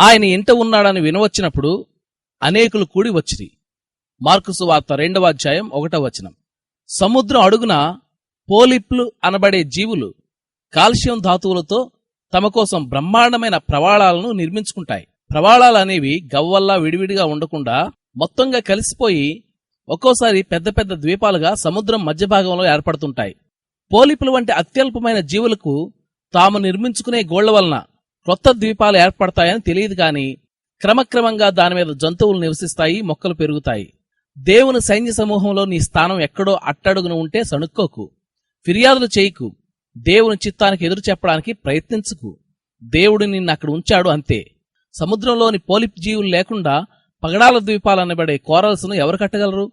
ఆయన ఇంట ఉన్నాడని వినవచ్చినప్పుడు అనేకులు కూడి వచ్చిరి. మార్కుసు వార్త రెండవ అధ్యాయం ఒకటవ వచనం. సముద్రం అడుగున పోలిప్లు అనబడే జీవులు కాల్షియం ధాతువులతో తమ కోసం బ్రహ్మాండమైన ప్రవాళాలను నిర్మించుకుంటాయి. ప్రవాళాలు అనేవి గవ్వల్లా విడివిడిగా ఉండకుండా మొత్తంగా కలిసిపోయి ఒక్కోసారి పెద్ద పెద్ద ద్వీపాలుగా సముద్రం మధ్య భాగంలో ఏర్పడుతుంటాయి. పోలిపులు వంటి అత్యల్పమైన జీవులకు తాము నిర్మించుకునే గోళ్ళ వలన క్రొత్త ద్వీపాలు ఏర్పడతాయని తెలియదు గాని క్రమక్రమంగా దాని మీద జంతువులు నివసిస్తాయి మొక్కలు పెరుగుతాయి. దేవుని సైన్య సమూహంలో నీ స్థానం ఎక్కడో అట్టడుగున ఉంటే సణుక్కోకు. ఫిర్యాదులు చేయకు. దేవుని చిత్తానికి ఎదురు చెప్పడానికి ప్రయత్నించుకు. దేవుడు నిన్ను అక్కడ ఉంచాడు అంతే. సముద్రంలోని పోలిప్ జీవులు లేకుండా పగడాల ద్వీపాలనబడే కోరల్స్ను ఎవరు కట్టగలరు?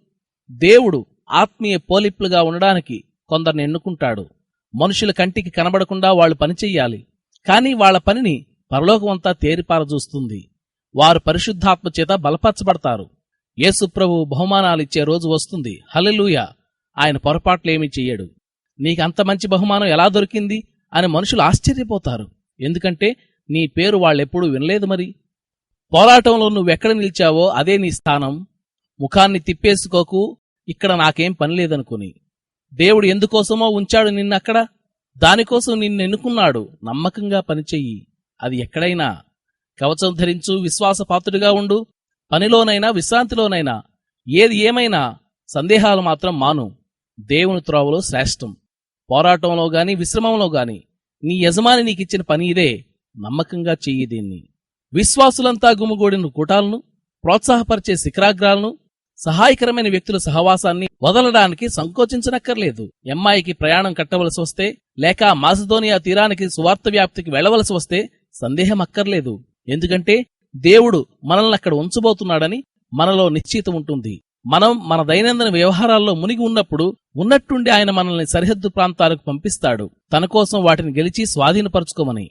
దేవుడు ఆత్మీయ పోలిప్లుగా ఉండడానికి కొందరిని ఎన్నుకుంటాడు. మనుషుల కంటికి కనబడకుండా వాళ్ళు పనిచెయ్యాలి కానీ వాళ్ళ పనిని పరలోకమంతా తేరిపారజూస్తుంది. వారు పరిశుద్ధాత్మ చేత బలపరచబడతారు. యేసుప్రభు బహుమానాలిచ్చే రోజు వస్తుంది. హల్లెలూయ! ఆయన పొరపాట్లేమీ చెయ్యడు. నీకంత మంచి బహుమానం ఎలా దొరికింది? అని మనుషులు ఆశ్చర్యపోతారు. ఎందుకంటే నీ పేరు వాళ్ళెప్పుడూ వినలేదు మరి. పోరాటంలో నువ్వెక్కడ నిలిచావో అదే నీ స్థానం. ముఖాన్ని తిప్పేసుకోకు. ఇక్కడ నాకేం పని లేదనుకుని దేవుడు ఎందుకోసమో ఉంచాడు నిన్నక్కడ? దానికోసం నిన్ను ఎన్నుకున్నాడు నమ్మకంగా పనిచెయ్యి. అది ఎక్కడైనా? కవచం ధరించు విశ్వాసపాత్రుడిగా ఉండు. పనిలోనైనా విశ్రాంతిలోనైనా. ఏది ఏమైనా? సందేహాలు మాత్రం మాను. దేవుని త్రోవలో శ్రేష్టం. పోరాటంలో గాని విశ్రమంలో గాని నీ యజమాని నీకిచ్చిన పని ఇదే. నమ్మకంగా చెయ్యి దీన్ని. విశ్వాసులంతా గుమిగూడిన కూటాలను ప్రోత్సాహపరిచే శిఖరాగ్రాలను సహాయకరమైన వ్యక్తుల సహవాసాన్ని వదలడానికి సంకోచించనక్కర్లేదు. ఎమ్మాయికి ప్రయాణం కట్టవలసి వస్తే లేక మాసదోనియా తీరానికి సువార్త వ్యాప్తికి వెళ్ళవలసి వస్తే సందేహం అక్కర్లేదు. ఎందుకంటే దేవుడు మనల్ని అక్కడ ఉంచబోతున్నాడని మనలో నిశ్చితం ఉంటుంది. మనం మన దైనందిన వ్యవహారాల్లో మునిగి ఉన్నప్పుడు ఉన్నట్టుండి ఆయన మనల్ని సరిహద్దు ప్రాంతాలకు పంపిస్తాడు. తన కోసం వాటిని గెలిచి స్వాధీనపరుచుకోమని.